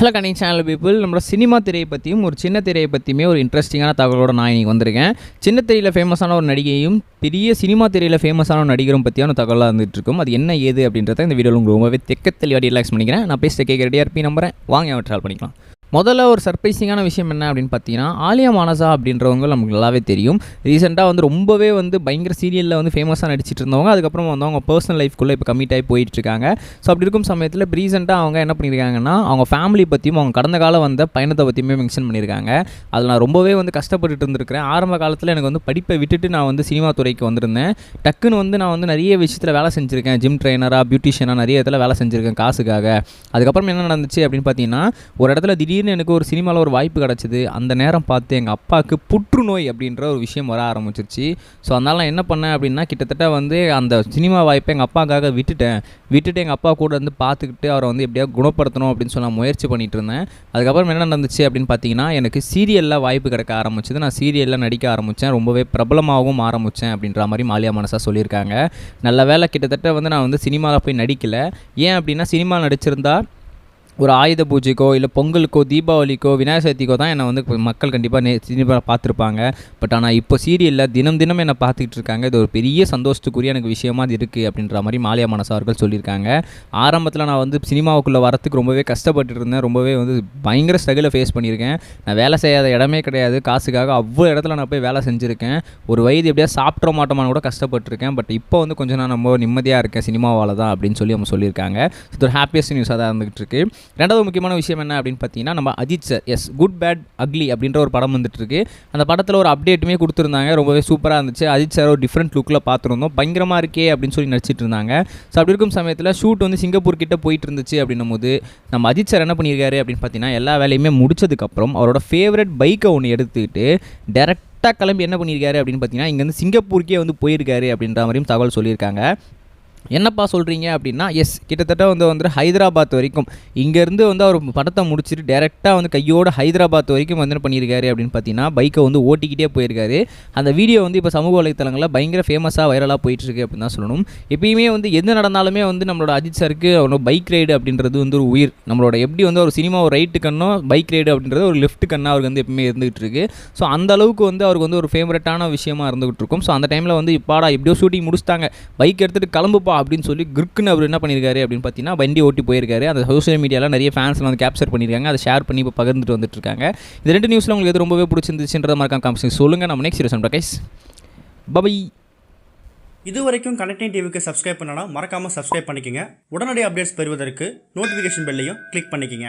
Hello கனி channel people நம்மளோட cinema திரையை பற்றியும் ஒரு சின்ன திரையை பற்றியுமே ஒரு இன்ட்ரெஸ்டிங்கான தகவலோட நான் இன்னைக்கு வந்திருக்கேன். சின்ன திரையில் ஃபேமஸான ஒரு நடிகையும் பெரிய சினிமா திரையில் ஃபேமஸான ஒரு நடிகரும் பற்றியான தகவலாக இருந்துட்டு இருக்கும் அது என்ன ஏது அப்படின்றத இந்த வீடியோவில் உங்களுக்கு ரொம்பவே தெக்க தெளிவாக ரிலாக்ஸ் பண்ணிக்கிறேன். நான் பேசிட்டு கேட்க ரெடியாக இருப்பி நம்புறேன் வாங்க அவன் ட்ராவல் பண்ணிக்கலாம். முதல்ல ஒரு சர்ப்ரைசிங்கான விஷயம் என்ன அப்படின்னு பார்த்தீங்கன்னா ஆலியா மானசா அப்படின்றவங்க நமக்கு நல்லாவே தெரியும். ரீசெண்டாக வந்து ரொம்பவே வந்து பயங்கர சீரியலில் வந்து ஃபேமஸாக நடிச்சிட்டு இருந்தவங்க. அதுக்கப்புறம் வந்து அவங்க பர்சனல் லைஃப்குள்ளே இப்போ கமிட் ஆகி போயிட்டுருக்காங்க. ஸோ அப்படி இருக்கும் சமயத்தில் இப்போ ரீசெண்டாக அவங்க என்ன பண்ணியிருக்காங்கன்னா அவங்க ஃபேமிலி பற்றியும் அவங்க கடந்த காலம் வந்த பயணத்தை பற்றியுமே மென்ஷன் பண்ணியிருக்காங்க. அதில் நான் ரொம்பவே வந்து கஷ்டப்பட்டுட்டு இருந்திருக்கிறேன். ஆரம்ப காலத்தில் எனக்கு வந்து படிப்பை விட்டுட்டு நான் வந்து சினிமா துறைக்கு வந்திருந்தேன். டக்குன்னு வந்து நான் வந்து நிறைய விஷயத்தில் வேலை செஞ்சுருக்கேன். ஜிம் ட்ரைனராக பியூட்டிஷியனாக நிறைய இடத்துல வேலை செஞ்சுருக்கேன் காசுக்காக. அதுக்கப்புறம் என்ன நடந்துச்சு அப்படின்னு பார்த்தீங்கன்னா ஒரு இடத்துல திடீர் திடீர்னு எனக்கு ஒரு சினிமாவில் ஒரு வாய்ப்பு கிடச்சிது. அந்த நேரம் பார்த்து எங்கள் அப்பாவுக்கு புற்றுநோய் அப்படின்ற ஒரு விஷயம் வர ஆரம்பிச்சிருச்சு. ஸோ அதனால் நான் என்ன பண்ணேன் அப்படின்னா கிட்டத்தட்ட வந்து அந்த சினிமா வாய்ப்பை எங்கள் அப்பாவுக்காக விட்டுட்டேன். விட்டுட்டு எங்கள் அப்பா கூட வந்து பார்த்துக்கிட்டு அவரை வந்து எப்படியா குணப்படுத்தணும் அப்படின்னு சொல்லி நான் முயற்சி பண்ணிகிட்டு இருந்தேன். அதுக்கப்புறம் என்ன நடந்துச்சு அப்படின்னு பார்த்தீங்கன்னா எனக்கு சீரியலில் வாய்ப்பு கிடைக்க ஆரம்பிச்சது. நான் சீரியலில் நடிக்க ஆரம்பித்தேன் ரொம்பவே பிரபலமாகவும் ஆரம்பித்தேன் அப்படின்ற மாதிரி மாலியா மனசாக சொல்லியிருக்காங்க. நல்ல வேலை கிட்டத்தட்ட வந்து நான் வந்து சினிமாவில் போய் நடிக்கலை. ஏன் அப்படின்னா சினிமாவில் நடிச்சிருந்தா ஒரு ஆயுத பூஜைக்கோ இல்லை பொங்கலுக்கோ தீபாவளிக்கோ விநாயகர் சதுர்த்திக்கோ தான் என்னை வந்து மக்கள் கண்டிப்பாக நே சினிமா பார்த்துருப்பாங்க. பட் ஆனால் இப்போ சீரியலில் தினம் தினம் என்னை பார்த்துக்கிட்டு இருக்காங்க. இது ஒரு பெரிய சந்தோஷத்துக்குரிய எனக்கு விஷயமா இது இருக்குது அப்படின்ற மாதிரி மாலியா மனசா அவர்கள் சொல்லியிருக்காங்க. ஆரம்பத்தில் நான் வந்து சினிமாவுக்குள்ளே வரத்துக்கு ரொம்பவே கஷ்டப்பட்டு இருந்தேன். ரொம்பவே வந்து பயங்கர ஸ்ட்ரகிளை ஃபேஸ் பண்ணியிருக்கேன். நான் வேலை செய்யாத இடமே கிடையாது. காசுக்காக அவ்வளோ இடத்துல நான் போய் வேலை செஞ்சுருக்கேன். ஒரு வயது எப்படியா சாப்பிட்ற மாட்டோமான்னு கூட கஷ்டப்பட்டிருக்கேன். பட் இப்போ வந்து கொஞ்சம் நான் ரொம்ப நிம்மதியாக இருக்கேன். சினிமாவால் தான் அப்படின்னு சொல்லி அவங்க சொல்லியிருக்காங்க. இது ஒரு ஹாப்பியஸ்ட் நியூஸாக தான் இருந்துகிட்டு இருக்குது ரெண்டாவது முக்கியமான விஷயம் என்ன அப்படின்னு பார்த்தீங்கன்னா நம்ம Ajith sir yes good bad ugly அப்படின்ற ஒரு படம் வந்துட்டுருக்கு. அந்த படத்தில் ஒரு அப்டேட்டுமே கொடுத்துருந்தாங்க. ரொம்பவே சூப்பராக இருந்துச்சு. அஜித் சார் ஒரு டிஃப்ரெண்ட் லுக்கில் பார்த்துருந்தோம். பயங்கரமாக இருக்கே அப்படின்னு சொல்லி நடிச்சிட்டு இருந்தாங்க. ஸோ அப்படி இருக்கும் சமயத்தில் ஷூட் வந்து சிங்கப்பூர் கிட்டே போயிட்டு இருந்துச்சு அப்படின்னும் போது நம்ம அஜித் சார் என்ன பண்ணியிருக்காரு அப்படின்னு பார்த்தீங்கன்னா எல்லா வேலையுமே முடிச்சதுக்கப்புறம் அவரோட ஃபேவரட் பைக்கை ஒன்று எடுத்துக்கிட்டு டேரெக்டாக கிளம்பி என்ன பண்ணியிருக்காரு அப்படின்னு பார்த்தீங்கன்னா இங்கேருந்து சிங்கப்பூருக்கே வந்து போயிருக்காரு அப்படின்ற மாதிரியும் தகவல் சொல்லியிருக்காங்க. என்னப்பா சொல்கிறீங்க அப்படின்னா எஸ் கிட்டத்தட்ட வந்து வந்து ஹைதராபாத் வரைக்கும். இங்கேருந்து வந்து அவர் படத்தை முடிச்சுட்டு டேரெக்டாக வந்து கையோட ஹைதராபாத் வரைக்கும் வந்து என்ன பண்ணியிருக்காரு அப்படின்னு பார்த்தீங்கன்னா பைக்கை வந்து ஓட்டிக்கிட்டே போயிருக்காரு. அந்த வீடியோ வந்து இப்போ சமூக வலைத்தளங்களில் பயங்கர ஃபேமஸாக வைரலாக போயிட்டுருக்கு அப்படின்னு தான் சொல்லணும். எப்பயுமே வந்து எது நடந்தாலுமே வந்து நம்மளோட அஜித் சாருக்கு அவனோட பைக் ரைடு அப்படின்றது வந்து ஒரு உயிர். நம்மளோட எப்படி வந்து ஒரு சினிமா ஒரு ரைட்டு கண்ணோ பைக் ரைடு அப்படின்றது ஒரு லெஃப்ட் கண்ணாக அவருக்கு வந்து எப்பவுமே இருந்துகிட்டு இருக்கு ஸோ அந்த அளவுக்கு வந்து அவருக்கு வந்து ஒரு ஃபேவரட்டான விஷயமா இருந்துகிட்டு இருக்கும் ஸோ அந்த டைமில் வந்து இப்பாடா எப்படியோ ஷூட்டிங் முடிச்சிட்டாங்க. பைக் எடுத்துகிட்டு கிளம்புப்பா. அப்படின்னு சொல்லி கிருக்குன்னு அவர் என்ன பண்ணியிருக்காரு அப்படின்னு பார்த்தீங்கன்னா வண்டி ஓட்டி போயிருக்காரு. அந்த சோஷியல் மீடியாவில் நிறைய ஃபேன்ஸ்லாம் வந்து கேப்சர் பண்ணியிருக்காங்க அதை ஷேர் பண்ணி இப்போ பகிர்ந்துட்டு வந்துட்டு இருக்காங்க. இது ரெண்டு நியூஸில் உங்களுக்கு எது ரொம்பவே பிடிச்சிருந்துச்சுன்றத மறக்காம காமிச்சு சொல்லுங்கள் நம்ம நெக்ஸ்ட் வீடியோ கைஸ் பபை இது வரைக்கும் கனெக்டிங் டிவிக்கு சப்ஸ்கிரைப் பண்ணனா மறக்காமல் சப்ஸ்கிரைப் பண்ணிக்கங்க. உடனடி அப்டேட்ஸ் பெறுவதற்கு நோட்டிஃபிகேஷன் பெல்லையும் கிளிக் பண்ணிக்கங்க.